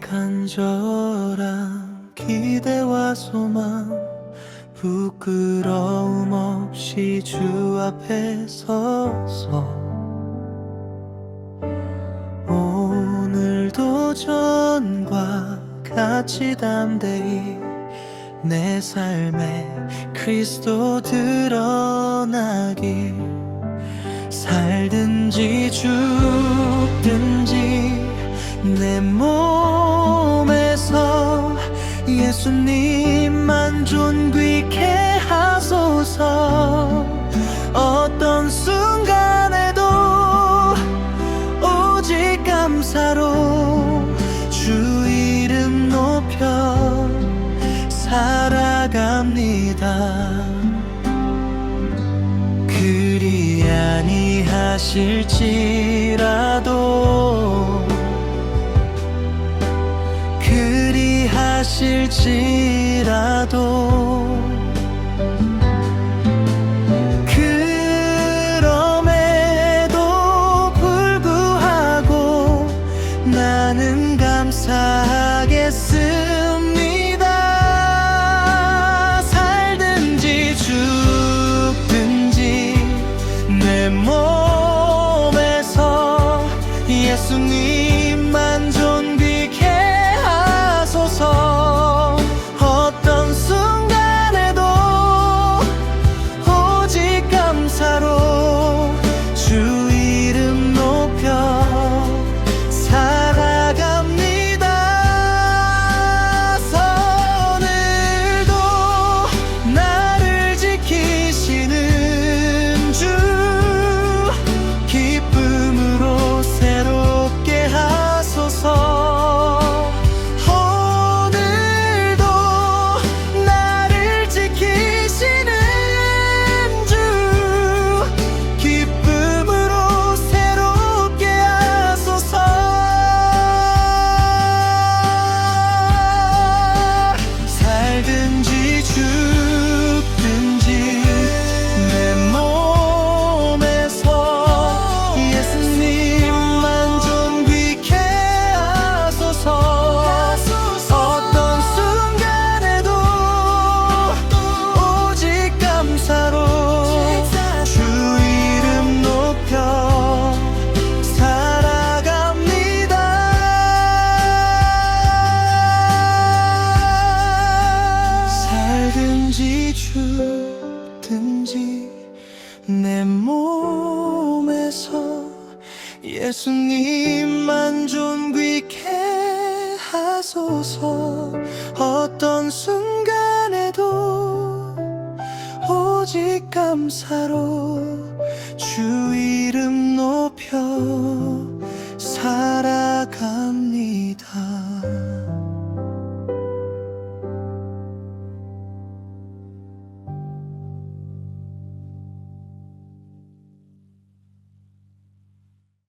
간절한 기대와 소망 부끄러움 없이 주 앞에 서서 오늘도 전과 같이 담대히 내 삶에 그리스도 드러나길 살든지 죽든지 내 몸에서 예수님만 존귀케 하소서. 어떤 순간에도 오직 감사로 주 이름 높여 살아갑니다. 그리 아니하실지라 하실지라도 내 몸에서 예수님만 존귀케 하소서. 어떤 순간에도 오직 감사로 주 이름 높여 살아